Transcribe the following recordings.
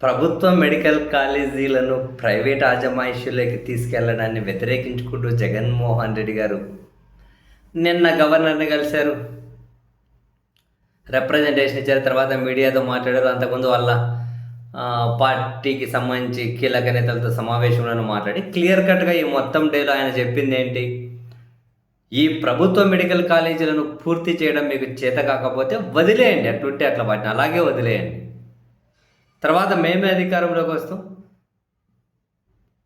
ప్రభుత్వ మెడికల్ కాలేజీలను ప్రైవేట్ ఆజమాయిషులోకి తీసుకెళ్ళడాన్ని వ్యతిరేకించుకుంటూ జగన్మోహన్ రెడ్డి గారు నిన్న గవర్నర్ని కలిశారు. రిప్రజెంటేషన్ ఇచ్చారు. తర్వాత మీడియాతో మాట్లాడారు. అంతకుముందు వాళ్ళ పార్టీకి సంబంధించి కీలక నేతలతో సమావేశంలో మాట్లాడి క్లియర్ కట్గా ఈ మొత్తం డేలో ఆయన చెప్పింది ఏంటి ఈ ప్రభుత్వ మెడికల్ కాలేజీలను పూర్తి చేయడం మీకు చేత కాకపోతే వదిలేయండి. అట్లుంటే అట్లా వాటిని అలాగే వదిలేయండి. తర్వాత మేమే అధికారంలోకి వస్తాం.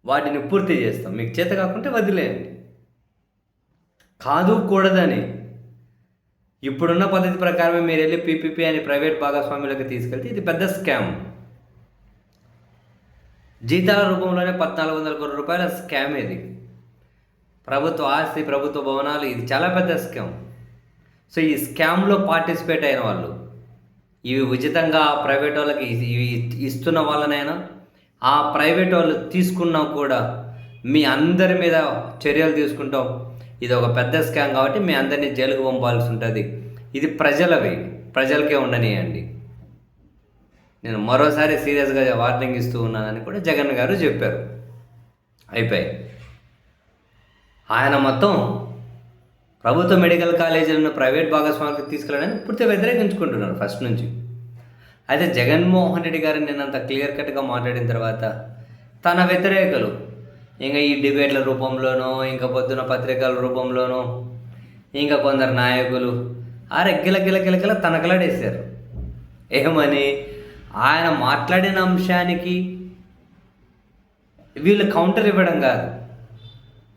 వాటిని పూర్తి చేస్తాం. మీకు చేత కాకుంటే వదిలేయండి. కాదు కూడదని. ఇప్పుడున్న పద్ధతి ప్రకారమే మీరు వెళ్ళి పీపీపీ అని ప్రైవేట్ భాగస్వామ్యులకు తీసుకెళ్తే ఇది పెద్ద స్కామ్. జీతాల రూపంలోనే పద్నాలుగు వందల కోట్ల రూపాయల స్కామ్ ఇది. ప్రభుత్వ ఆస్తి ప్రభుత్వ భవనాలు ఇది చాలా పెద్ద స్కామ్. సో ఈ స్కామ్లో పార్టిసిపేట్ అయిన వాళ్ళు ఇవి ఉచితంగా ప్రైవేట్ వాళ్ళకి ఇవి ఇస్తున్న వాళ్ళనైనా ఆ ప్రైవేట్ వాళ్ళు తీసుకున్నా కూడా మీ అందరి మీద చర్యలు తీసుకుంటాం. ఇది ఒక పెద్ద స్కామ్ కాబట్టి మీ అందరినీ జైలుకు పంపాల్సి ఉంటుంది. ఇది ప్రజలవి ప్రజలకే ఉండనియండి. నేను మరోసారి సీరియస్గా వార్నింగ్ ఇస్తూ ఉన్నానని కూడా జగన్ గారు చెప్పారు. అయిపోయి ఆయన మొత్తం ప్రభుత్వ మెడికల్ కాలేజీలను ప్రైవేట్ భాగస్వామికి తీసుకెళ్ళడానికి పూర్తిగా వ్యతిరేకించుకుంటున్నారు ఫస్ట్ నుంచి. అయితే జగన్మోహన్ రెడ్డి గారు నిన్నంత క్లియర్ కట్గా మాట్లాడిన తర్వాత తన వ్యతిరేకలు ఇంకా ఈ డిబేట్ల రూపంలోనో ఇంకా పొద్దున పత్రికల రూపంలోనో ఇంకా కొందరు నాయకులు ఆరే గిల గిల గిలకిల తనకలాడేశారు. ఏమని? ఆయన మాట్లాడిన అంశానికి వీళ్ళు కౌంటర్ ఇవ్వడం కాదు.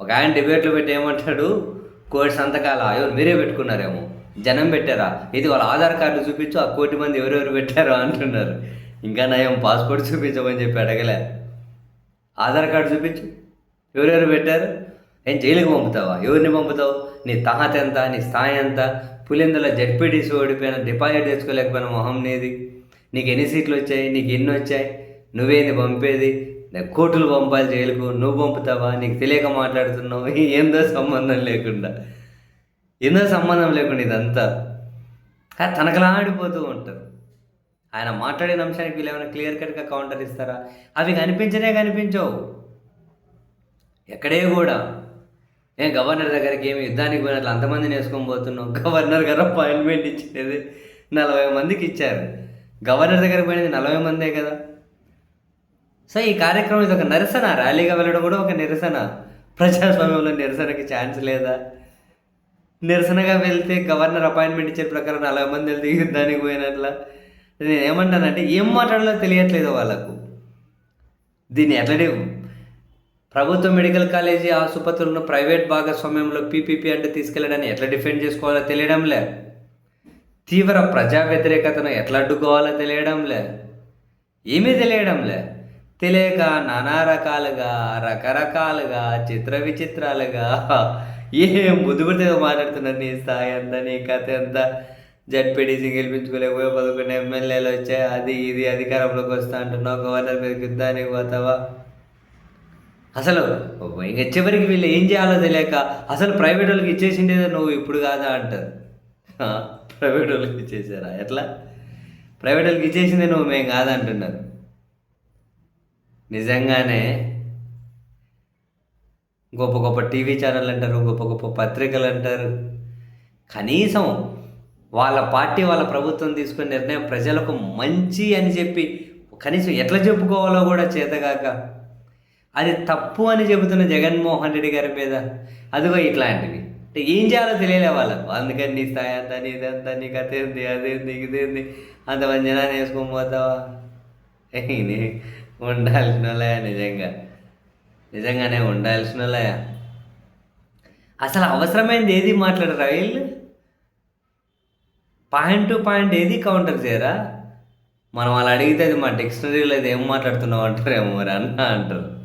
ఒక ఆయన డిబేట్లో పెట్టి ఏమంటాడు? కోటి సంతకాల ఎవరు? మీరే పెట్టుకున్నారేమో. జనం పెట్టారా? ఇది వాళ్ళ ఆధార్ కార్డు చూపించు ఆ కోటి మంది ఎవరెవరు పెట్టారో అంటున్నారు. ఇంకా నయం పాస్పోర్ట్ చూపించమని చెప్పి అడగలే. ఆధార్ కార్డు చూపించు. ఎవరెవరు పెట్టారు? ఏం జైలుకి పంపుతావా? ఎవరిని పంపుతావు? నీ తహత ఎంత? నీ స్థాయి ఎంత? పులిందుల జడ్పీటీసీ ఓడిపోయిన డిపాజిట్ తెచ్చుకోలేకపోయిన మొహం నీది. నీకు ఎన్ని సీట్లు వచ్చాయి? నీకు ఎన్ని వచ్చాయి? నువ్వేంది పంపేది? నేను కోర్టులు పంపాలి జైలుకు నువ్వు పంపుతావా? నీకు తెలియక మాట్లాడుతున్నావు. ఏందో సంబంధం లేకుండా. ఏందో సంబంధం లేకుండా ఇదంతా. కానీ తనకలాడిపోతూ ఉంటారు. ఆయన మాట్లాడిన అంశానికి వీళ్ళు ఏమైనా క్లియర్ కట్గా కౌంటర్ ఇస్తారా? అవి కనిపించనే కనిపించవు. ఎక్కడే కూడా. ఏం గవర్నర్ దగ్గరికి ఏమి యుద్ధానికి పోయినట్లు అంతమందిని వేసుకొని పోతున్నాం గవర్నర్ గారు అపాయింట్మెంట్ ఇచ్చేది నలభై మందికి ఇచ్చారు. గవర్నర్ దగ్గర పోయినది నలభై మందే కదా. సో ఈ కార్యక్రమం ఇది ఒక నిరసన. ర్యాలీగా వెళ్ళడం కూడా ఒక నిరసన. ప్రజాస్వామ్యంలో నిరసనకి ఛాన్స్ లేదా? నిరసనగా వెళ్తే గవర్నర్ అపాయింట్మెంట్ ఇచ్చే ప్రకారం నలభై మంది వెళ్తే యుద్ధానికి పోయినట్ల? నేను ఏమంటానంటే ఏం మాట్లాడాలో తెలియట్లేదు వాళ్ళకు. దీన్ని ఎట్లనే ప్రభుత్వ మెడికల్ కాలేజీ ఆసుపత్రులను ప్రైవేట్ భాగస్వామ్యంలో పీపీపీ అంటే తీసుకెళ్ళడాన్ని ఎట్లా డిఫెండ్ చేసుకోవాలో తెలియడం లే తీవ్ర ప్రజా వ్యతిరేకతను ఎట్లా అడ్డుకోవాలో తెలియడం లే ఏమీ తెలియడం లే తెలియక నానా రకాలుగా రకరకాలుగా చిత్ర విచిత్రాలుగా. ఏం బుద్ధిపడితే మాట్లాడుతున్నారు నీ స్థాయి అంతా నీ కథ ఎంత? జడ్పీటీసీ గెలిపించుకోలేకపోయే పదకొండు ఎమ్మెల్యేలు వచ్చాయి అది ఇది అధికారంలోకి వస్తా అంటున్నావు గవర్నర్ మీద యుద్ధానికి పోతావా? అసలు ఇంకా చివరికి వీళ్ళు ఏం చేయాలో తెలియక అసలు ప్రైవేట్ వాళ్ళకి ఇచ్చేసిండేదో నువ్వు ఇప్పుడు కాదా అంటారు. ప్రైవేట్ వాళ్ళకి ఇచ్చేసారా? ఎట్లా? ప్రైవేట్ వాళ్ళకి ఇచ్చేసిందే నువ్వు మేము కాదంటున్నారు నిజంగానే గొప్ప గొప్ప టీవీ ఛానల్ అంటారు గొప్ప గొప్ప పత్రికలు అంటారు. కనీసం వాళ్ళ పార్టీ వాళ్ళ ప్రభుత్వం తీసుకునే నిర్ణయం ప్రజలకు మంచి అని చెప్పి కనీసం ఎట్లా చెప్పుకోవాలో కూడా చేతగాక. అది తప్పు అని చెబుతున్న జగన్మోహన్ రెడ్డి గారి మీద అదిగో ఇట్లాంటివి. అంటే ఏం చేయాలో తెలియలే వాళ్ళకు. అందుకని నీ స్థాయి అంత నీదంతా నీ కథ ఏంది అదేంది ఇదేంది అంతమంది జనాన్ని వేసుకొని పోతావా? ఉండాల్సిన వాళ్ళయా నిజంగా? నిజంగానే ఉండాల్సిన వాళ్ళయా అసలు అవసరమైంది ఏది మాట్లాడరా వీళ్ళు? పాయింట్ టు పాయింట్ ఏది కౌంటర్ చేయరా? మనం అలా అడిగితే అది మా డిక్షనరీలో ఏం మాట్లాడుతున్నావు అంటారేమో మరి అన్న అంటారు.